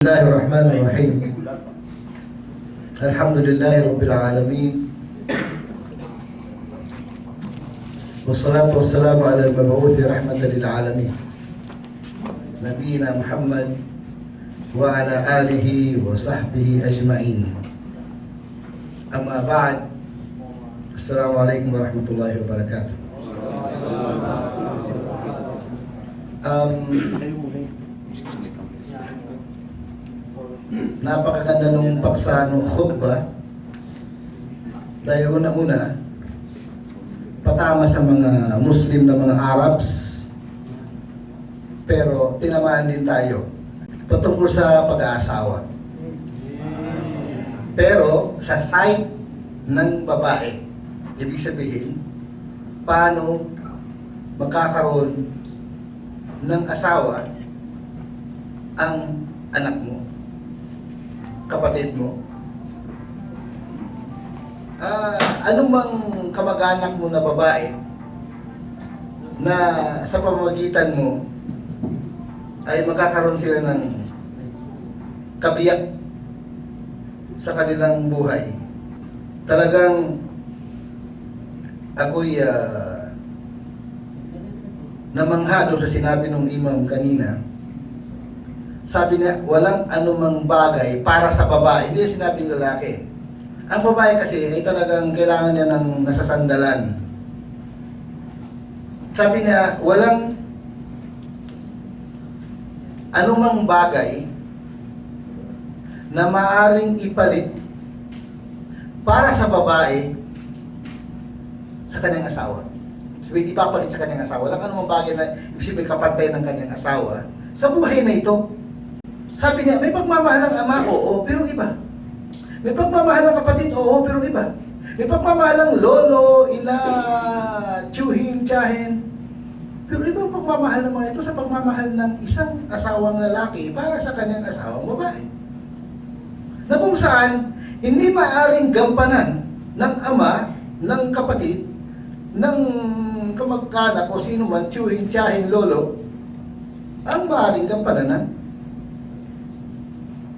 الله الرحمن الرحيم الحمد لله رب العالمين والصلاة والسلام على المبعوث رحمة للعالمين نبينا محمد وعلى آله وصحبه أجمعين أما بعد السلام عليكم ورحمة الله وبركاته napakaganda nung paksa ng khutbah. Dahil una-una patama sa mga Muslim na mga Arabs. Pero tinamaan din tayo patungkol sa pag-aasawa. Pero sa side ng babae ibig sabihin paano magkakaroon ng asawa ang anak mo kapatid mo? Ah, ano mang kamag-anak mo na babae na sa pamamagitan mo ay magkakaroon sila ng kabiyak sa kanilang buhay. Talagang ako'y ah, namangha doon sa sinabi ng imam kanina sabi niya, walang anumang bagay para sa babae. Hindi yung sinabing lalaki. Ang babae kasi ay talagang kailangan niya ng nasasandalan. Sabi niya, walang anumang bagay na maaring ipalit para sa babae sa kanyang asawa. Sabi, ipapalit sa kanyang asawa. Walang anumang bagay na ibig may kapantay ng kanyang asawa sa buhay na ito. Sabi niya, may pagmamahal ng ama, oo, pero iba. May pagmamahal ng kapatid, oo, pero iba. May pagmamahal ng lolo, ina, tsuhin, tsahin. Pero iba ang pagmamahal ng mga ito sa pagmamahal ng isang asawang lalaki para sa kanyang asawang babae. Na kung saan, hindi maaring gampanan ng ama, ng kapatid, ng kamag-anak o sino man, tsuhin, tsahin, lolo, ang maaring gampanan ng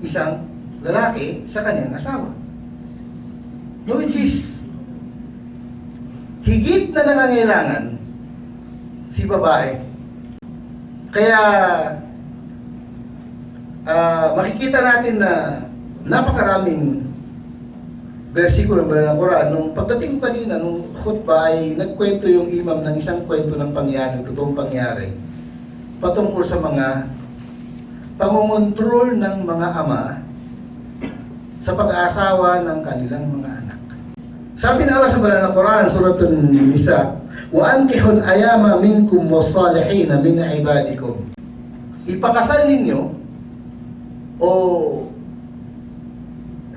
isang lalaki sa kanyang asawa. Which is higit na nangangailangan si babae. Kaya ah, makikita natin na napakaraming versikulo ng banal ng Quran. Nung pagdating kanina, nung khutbah ay nagkwento yung imam ng isang kwento ng pangyari, totoong pangyari, patungkol sa mga pangungontrol ng mga ama sa pag-aasawa ng kanilang mga anak. Sabi ng Allah sa banal na Quran, Suratun Nisa, Wa ankihul ayama minkum wa salihina min ibadikum. Ipakasal ninyo o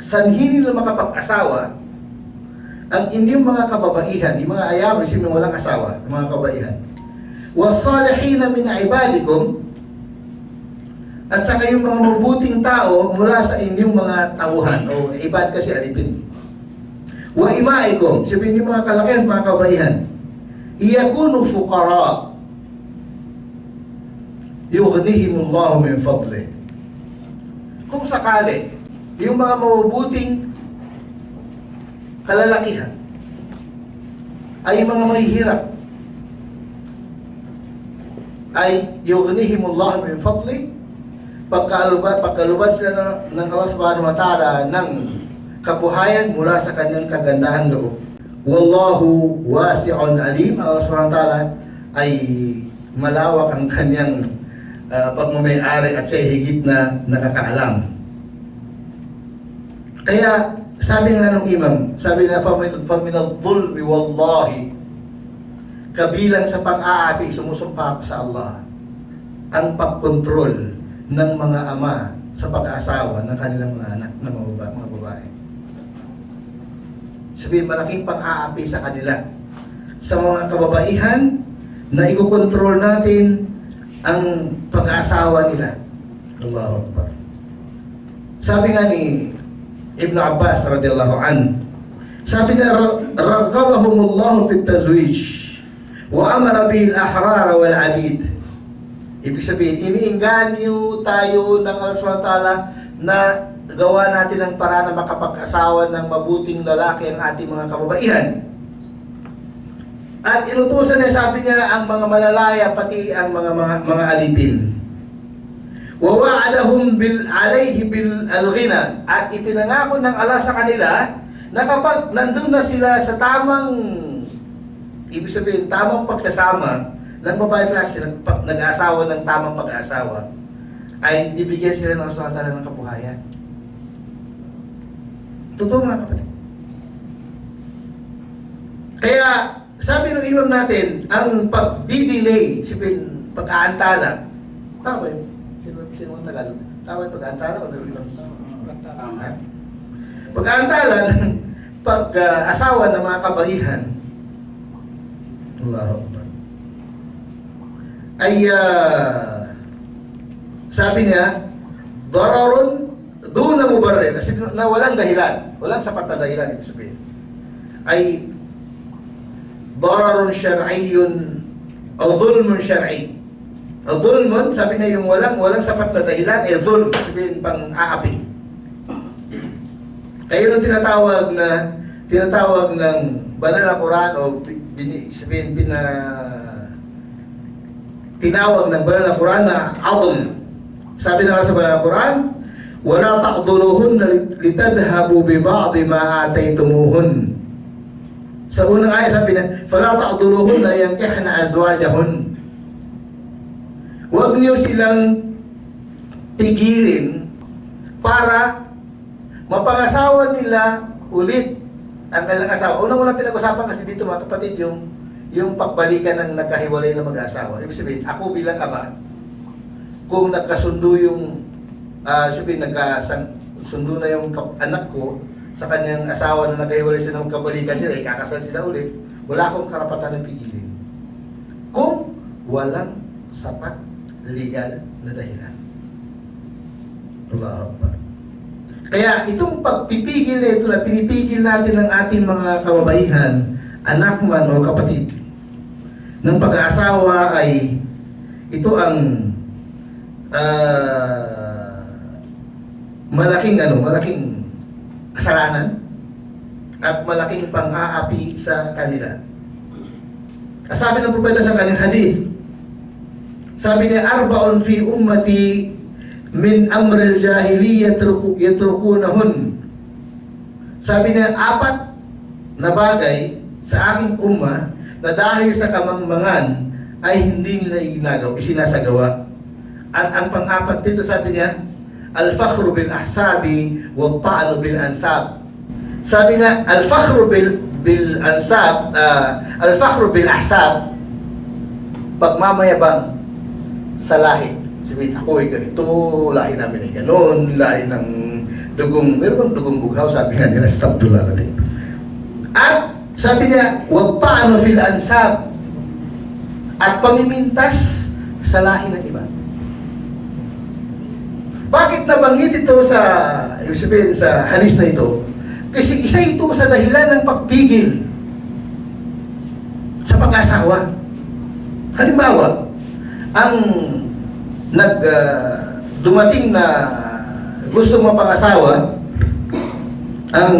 sanhin nila makapag-asawa ang inyong mga kababaihan, yung mga ayam, yung walang asawa, yung mga kabaihan. Wa salihina min ibadikum, at sa kayong mga mabuting tao mula sa inyong mga tauhan o ibad kasi alipin. Wa imaikum, sabihin yung mga kalakihan, mga kabaihan, iyakunu fuqara yughnihimullahu min fadli. Kung sakali, yung mga mabubuting kalalakihan ay mga mahihirap ay yughnihimullahu min fadli pagkaalubat, pagkalubat sila ng, Allah subhanahu wa ta'ala ng kabuhayan mula sa kanyang kagandahan loob. Wallahu wasi'un alim. Allah subhanahu wa ta'ala ay malawak ang kanyang uh, pagmamayari at siya higit na nakakaalam. Kaya sabi nga ng imam, sabi na famin al-zulmi wallahi kabilang sa pang-aapi sumusumpa sa Allah ang pagkontrol ng mga ama sa pag-aasawa ng kanilang mga anak na mga, mga babae. Sabihin, malaking pang-aapi sa kanila. Sa mga kababaihan na ikokontrol natin ang pag-aasawa nila. Allahu Akbar. Sabi nga ni Ibn Abbas radiyallahu an, sabi niya, ragabahumullahu fit tazwij wa amara bihi al-ahrar wal abid Ibig sabihin, iniinganyo tayo ng Allah SWT na gawa natin ang para na makapag-asawa ng mabuting lalaki ang ating mga kababaihan. At inutusan niya, sabi niya, ang mga malalaya, pati ang mga mga, mga alipin. Wa'adahum bil alayhi bil alghina at ipinangako ng Allah sa kanila na kapag nandun na sila sa tamang ibig sabihin tamang pagsasama ng babae at sila nag-aasawa ng tamang pag-aasawa ay bibigyan sila ng Allah ng kabuhayan. Totoo mga kapatid. Kaya sabi ng imam natin, ang pagdi-delay, sabihin, pag-aantala, tama ba yun? Sino, sino ang Tagalog? Tama yung pag-aantala o meron ibang? Pag-aantala ng pag-asawa ng mga kabaihan, Allahu ay ah, sabi niya, dararun doon na mubarrir, kasi na walang dahilan, walang sapat na dahilan, ibig sabihin, ay dararun syar'iyyun o zulmun syar'i. O zulmun, sabi niya yung walang walang sapat na dahilan, eh zulm, sabihin pang aapi. Kaya yung tinatawag na tinatawag ng banal na Quran o bin, sabihin pina tinawag ng banal na Quran na adl. Sabi na sa banal na Quran, wala taqduluhunna litadhabu bi ba'd ma ataytumuhun. Sa unang ayat sabi na, fala taqduluhunna yankihna azwajahun. Huwag niyo silang pigilin para mapangasawa nila ulit ang kanilang asawa. Unang-unang pinag-usapan kasi dito mga kapatid yung yung pagbalikan ng nagkahiwalay na mag-asawa. Ibig sabihin, ako bilang ama, kung nagkasundo yung uh, sabihin, nagkasundo na yung anak ko sa kanyang asawa na nagkahiwalay sila magkabalikan sila, ikakasal sila ulit, wala akong karapatan na pigilin. Kung walang sapat legal na dahilan. Allahu Akbar. Kaya itong pagpipigil na ito na pinipigil natin ng ating mga kababaihan, anak man o kapatid, ng pag-aasawa ay ito ang ah, malaking ano, malaking kasalanan at malaking pang-aapi sa kanila. Sabi ng propeta sa kanyang hadith, sabi niya, Arbaon fi ummati min amril yatruku- yatrukunahun. Sabi niya, apat na bagay sa aking umma na dahil sa kamangmangan ay hindi nila iginagawa, isinasagawa. At ang pang-apat dito sabi niya, al-fakhru bil ahsabi wa ta'anu bil ansab. Sabi niya, al-fakhru bil bil ansab, ah, al-fakhru bil ahsab, pagmamayabang sa lahi. Sabihin, ako ay ganito, lahi namin ay ganon, lahi ng dugong, meron bang dugong bughaw, sabi nga nila, stop to natin. At sabi niya, wag paano fil ansab at pamimintas sa lahi ng iba. Bakit nabanggit ito sa, ibig sabihin, sa halis na ito? Kasi isa ito sa dahilan ng pagpigil sa pag-asawa. Halimbawa, ang nag ah, dumating na gusto mapangasawa ang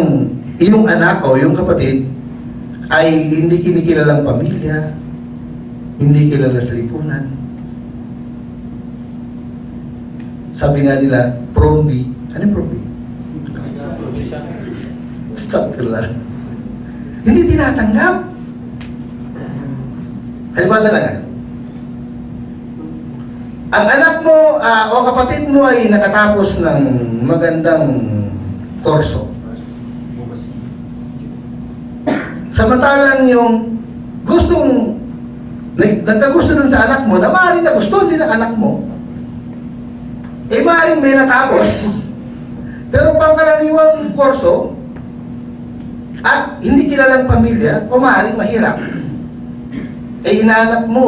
iyong anak o iyong kapatid ay hindi kinikilalang pamilya, hindi kilala sa lipunan. Sabi nga nila, probi. Ano yung probi? Stop ka lang. Hindi tinatanggap. Halimbawa lang ah. Ang anak mo ah, o kapatid mo ay nakatapos ng magandang korso. Samantalang yung gustong nag- nagkagusto dun sa anak mo na maaaring nagusto din ng anak mo, eh maaaring may natapos, pero pangkaraniwang korso, at hindi kilalang pamilya, o maaaring mahirap. Eh inaanap mo,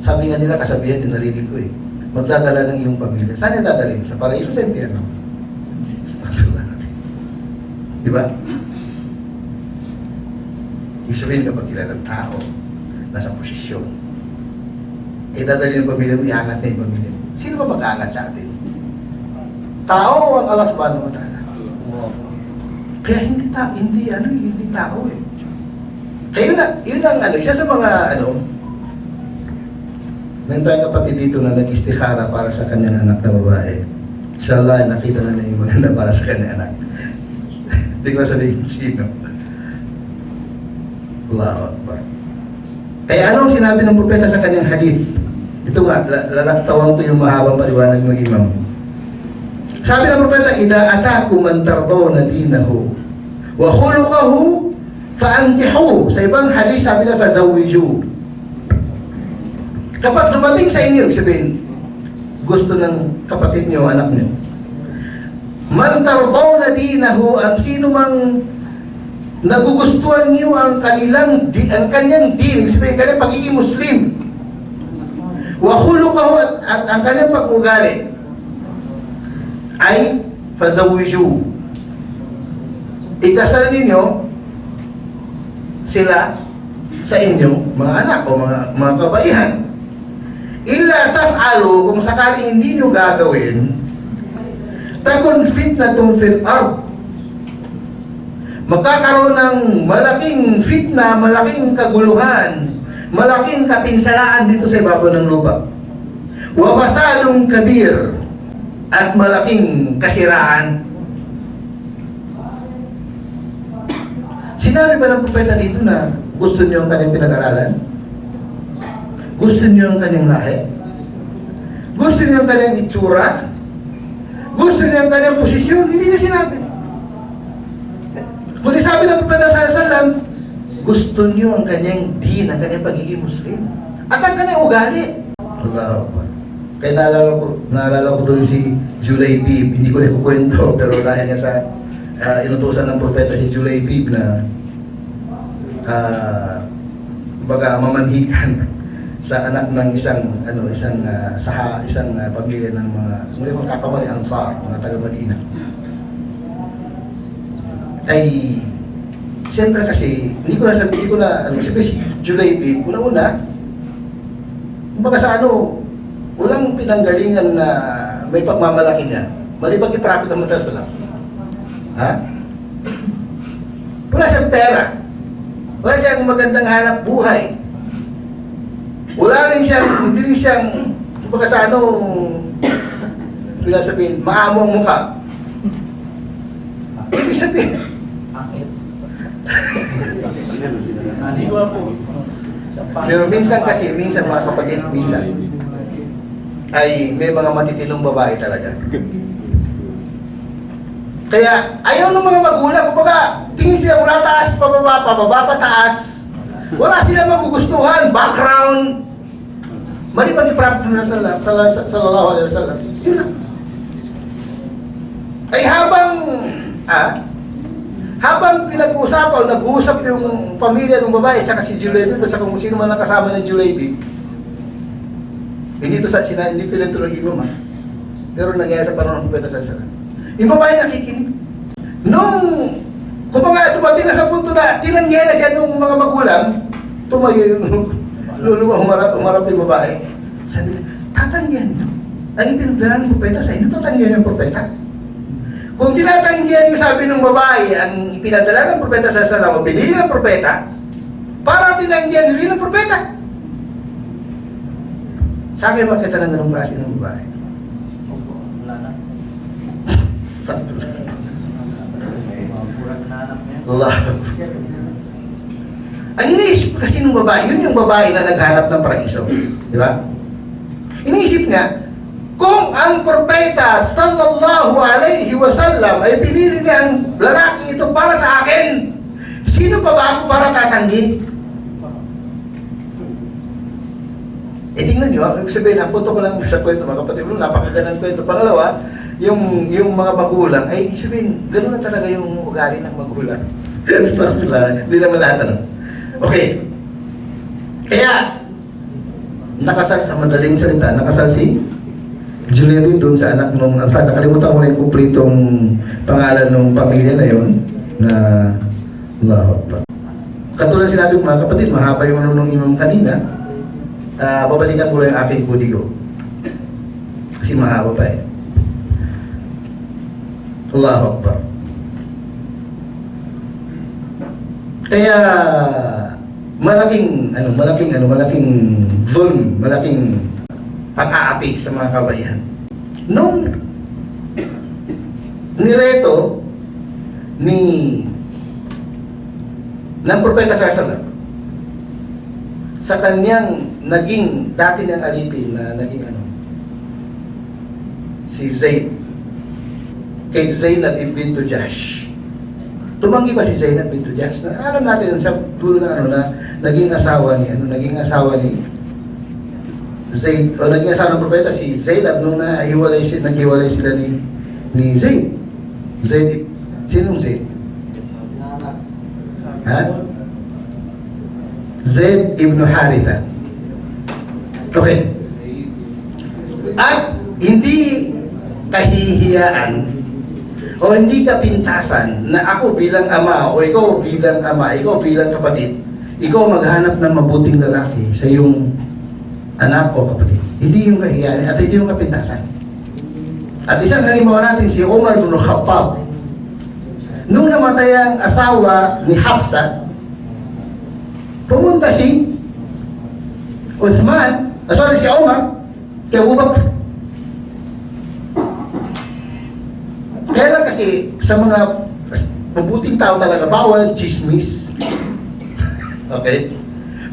sabi nga nila, kasabihan din narinig ko eh, magdadala ng iyong pamilya. Saan niya dadalhin? Sa paraiso sa impyerno. Astaghfirullah natin. Di ba? Ibig sabihin kapag kilalang tao, nasa posisyon, eh dadali ng pamilya mo, iangat na yung pamilya mo. Sino ba mag-aangat sa atin? Tao o ang Allah subhanahu wa ta'ala? Kaya hindi ta hindi ano eh, hindi tao eh. Kaya yun, na- yun ang ano, isa sa mga ano, meron tayong kapatid dito na nag-istikhara para sa kanyang anak na babae. Inshallah, nakita na niya yung maganda para sa kanyang anak. Hindi ko sabihin sino. Allahu Akbar. Kaya anong sinabi ng propeta sa kanyang hadith? Ito nga, la- lalaktawan ko yung mahabang paliwanag ng imam. Sabi ng propeta, Ida atakum man tardawna dinahu wa khuluquhu faankihu. Sa ibang hadith, sabi na fazawiju. Kapag dumating sa inyo, sabihin, gusto ng kapatid niyo, anak niyo, man tardawna dinahu, ang sino mang nagugustuhan niyo ang kanilang di, ang kanyang din, sabihin, kanyang pagiging Muslim, wa khuluquhu at, at ang kanyang pag-ugali, ay fazawiju. Ikasal ninyo sila sa inyong mga anak o mga, mga kabaihan. Illa taf'alu kung sakaling hindi nyo gagawin, takun fitnatun fil ard. Magkakaroon ng malaking fitna, malaking kaguluhan, malaking kapinsalaan dito sa ibabaw ng lupa. Wa fasadun kabir at malaking kasiraan. Sinabi ba ng propeta dito na gusto niyo ang kanyang pinag-aralan? Gusto niyo ang kanyang lahi? Gusto niyo ang kanyang itsura? Gusto niyo ang kanyang posisyon? Hindi na sinabi. Kundi sabi ng propeta sa salam, gusto niyo ang kanyang din, ang kanyang pagiging Muslim. At ang kanyang ugali. Allahu Akbar. Kaya naalala ko, naalala ko doon si Julaybib, hindi ko na ikukwento, pero dahil nga sa ah, inutusan ng propeta si Julaybib na uh, baga mamanhikan sa anak ng isang ano isang ah, saha isang ah, pamilya ng mga muli mga kakamali ansar mga taga Madina ay siyempre kasi hindi ko na sabi hindi ko na ano sabi si Julaybib una-una kumbaga sa ano walang pinanggalingan na may pagmamalaki niya. Maliban kay Prophet Muhammad sallallahu alaihi wasallam. Ha? Wala siyang pera. Wala siyang magandang hanap buhay. Wala rin siyang, hindi rin siyang, kumbaga sa ano, sabihin, maamo ang mukha. Ibig sabihin, pero minsan kasi, minsan mga kapatid, minsan, ay may mga matitinong babae talaga. Kaya ayaw ng mga magulang, kumbaga, tingin sila mula taas, pababa, pababa, pataas. Wala sila magugustuhan, background. Ni Prophet Muhammad sallallahu- sallallahu sallallahu alaihi wasallam. Yun lang. Ay habang, ah, habang pinag-uusapan, nag-uusap yung pamilya ng babae, saka si Julebi, basta kung sino man nakasama ng Julebi, hindi to sa sina, hindi ko nito ng imam ha. Pero nangyayari sa panahon ng Propeta sa Salam. Yung babae nakikinig. Nung, kumbaga dumating na sa punto na tinanggihan na siya ng mga magulang, tumayo yung luluma, humarap, humarap yung babae. Sabi niya, tatanggihan niyo. Ang ipinagdala ng propeta sa inyo, tatanggihan yung propeta. Kung tinatanggihan yung sabi ng babae, ang ipinadala ng propeta sa salam, o binili ng propeta, para tinanggihan rin ng propeta. Sa akin makita ng ganong klase ng babae. Astagfirullah. Allah. Ang iniisip kasi ng babae, yun yung babae na naghanap ng paraiso. Di ba? Iniisip niya, kung ang propeta wasallam ay pinili niya ang lalaking ito para sa akin, sino pa ba ako para tatanggi? Eh tingnan nyo, ibig sabihin, ang punto ko lang sa kwento mga kapatid, napakagandang kwento. Pangalawa, yung, yung mga magulang, ay sabihin, gano'n na talaga yung ugali ng magulang. Astagfirullah, hindi naman lahat ano. Okay. Kaya, nakasal sa madaling salita, nakasal si Julian doon sa anak nung, sa nakalimutan ko na yung kumpletong pangalan ng pamilya na yun, na Allahu. Katulad sinabi ko mga kapatid, mahaba yung ano ng imam kanina, ah, babalikan ko lang yung aking kudigo. Kasi mahaba pa eh. Allahu Akbar. Kaya malaking ano, malaking ano, malaking zulm, malaking pag-aapi sa mga kabayan. Nung nireto ni ng propeta sa sa kanyang naging dati niyang alipin na naging ano si Zayd kay Zainab bintu Jahsh tumanggi ba si Zainab bintu Jahsh na alam natin sa dulo na ano na naging asawa ni ano naging asawa ni Zayd o naging asawa ng propeta si Zainab nung nahiwalay si naghiwalay sila ni ni Zayd Zayd sinong Zayd Ha? Zaid ibn Haritha. Okay. At hindi kahihiyaan o hindi kapintasan na ako bilang ama o ikaw bilang ama, ikaw bilang kapatid, ikaw maghanap ng mabuting lalaki sa iyong anak o kapatid. Hindi yung kahihiyaan at hindi yung kapintasan. At isang halimbawa natin si Umar bin Khattab Nung namatay ang asawa ni Hafsa, pumunta si Uthman, ah, sorry, si Omar, kay Abu Bakr. Kaya lang kasi sa mga mabuting tao talaga, bawal chismis. okay?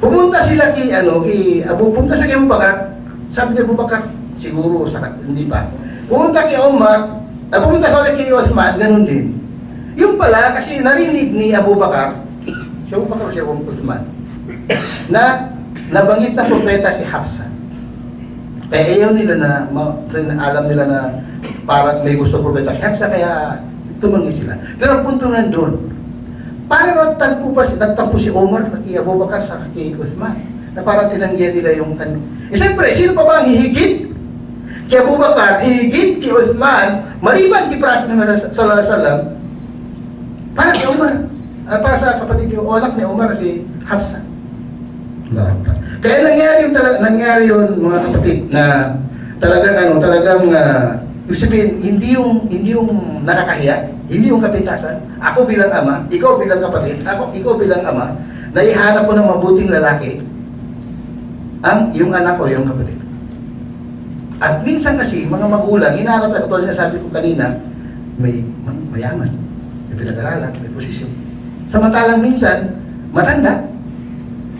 Pumunta sila kay, ano, kay Abu, pumunta sa kay Abu Bakr, sabi ni Abu Bakr, siguro, sa, hindi pa. Pumunta kay Omar, ah, pumunta sa ulit kay Uthman, ganun din. Yung pala, kasi narinig ni Abu Bakar, si Abu Bakar si Abu Uthman, na nabanggit ng propeta si Hafsa. Kaya ayaw nila na, ma, na alam nila na para may gusto propeta kay Hafsa, kaya tumanggi sila. Pero punto nandun, para nagtampo pa si, nagtampo si Omar kay Abu Bakar sa kay Uthman, na parang tinanggihan nila yung kan... Eh siyempre, sino pa ba ang hihigit? Kay Abu Bakar, hihigit kay Uthman, maliban kay Prophet Muhammad sallallahu alaihi wasallam, para kay Umar. Ah, para sa kapatid niyo, o anak ni Umar si Hafsa. Kaya nangyari yung talaga, nangyari yun mga kapatid na talagang ano, talagang uh, ibig sabihin, hindi yung hindi yung nakakahiya, hindi yung kapintasan. Ako bilang ama, ikaw bilang kapatid, ako ikaw bilang ama, na ihanap ko ng mabuting lalaki ang yung anak ko, yung kapatid. At minsan kasi, mga magulang, hinahanap na katulad na sabi ko kanina, may, may mayaman may pinag-aralan, may posisyon. Samantalang minsan, matanda,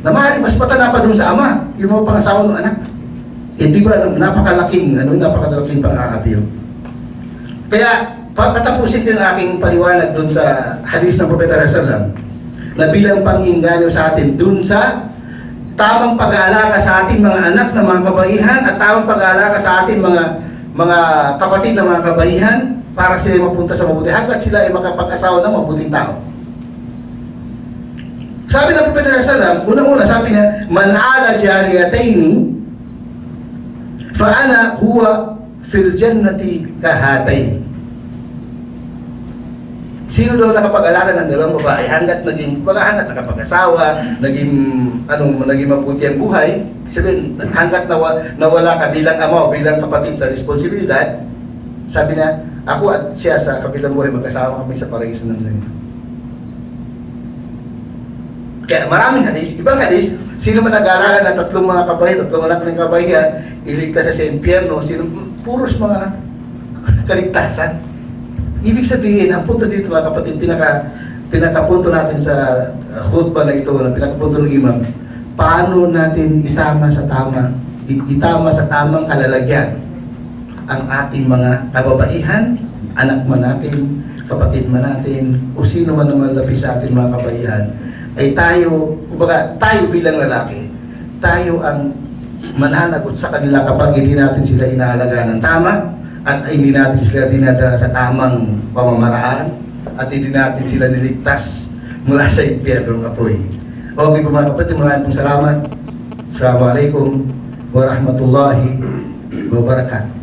na maaari mas patanda pa dun sa ama, yung mga pangasawa ng anak. Hindi ba, napakalaking, ano, napakalaking pang-aabi yun. Kaya, patatapusin din ang aking paliwanag dun sa hadis ng Propeta Rasalam, na bilang pang-inganyo sa atin dun sa tamang pag-aalaga sa ating mga anak na mga kabaihan at tamang pag-aalaga sa ating mga mga kapatid na mga kabaihan para sila mapunta sa mabuti hanggat sila ay makapag-asawa ng mabuting tao. Sabi ng Propeta Sallam, unang-una sabi niya, Man ala jariyataini fa ana huwa fil jannati kahatayn. Sino daw nakapag-alaga ng dalawang babae hanggat naging baga hanggat nakapag-asawa, naging anong naging mabuti ang buhay, sabihin hanggat nawa, nawala ka bilang ama o bilang kapatid sa responsibilidad, sabi na, ako at siya sa kabilang buhay magkasama kami sa paraiso ng ganito. Kaya maraming hadis, ibang hadis, sino man nag-aalaga ng tatlong mga kabay, tatlong anak ng kabayan, iligtas sa impyerno, sino, puros mga kaligtasan. Ibig sabihin, ang punto dito mga kapatid, pinaka, pinakapunto natin sa uh, khutbah na ito, na pinakapunto ng imam, paano natin itama sa tama, itama sa tamang kalalagyan ang ating mga kababaihan, anak man natin, kapatid man natin, o sino man naman lapis sa ating mga kabaihan, ay tayo, kumbaga, tayo bilang lalaki, tayo ang mananagot sa kanila kapag hindi natin sila inaalagaan ng tama at hindi natin sila dinadala sa tamang pamamaraan at hindi natin sila niligtas mula sa impyerno ng apoy. Okay po mga kapatid, maraming pong salamat. Assalamualaikum warahmatullahi wabarakatuh.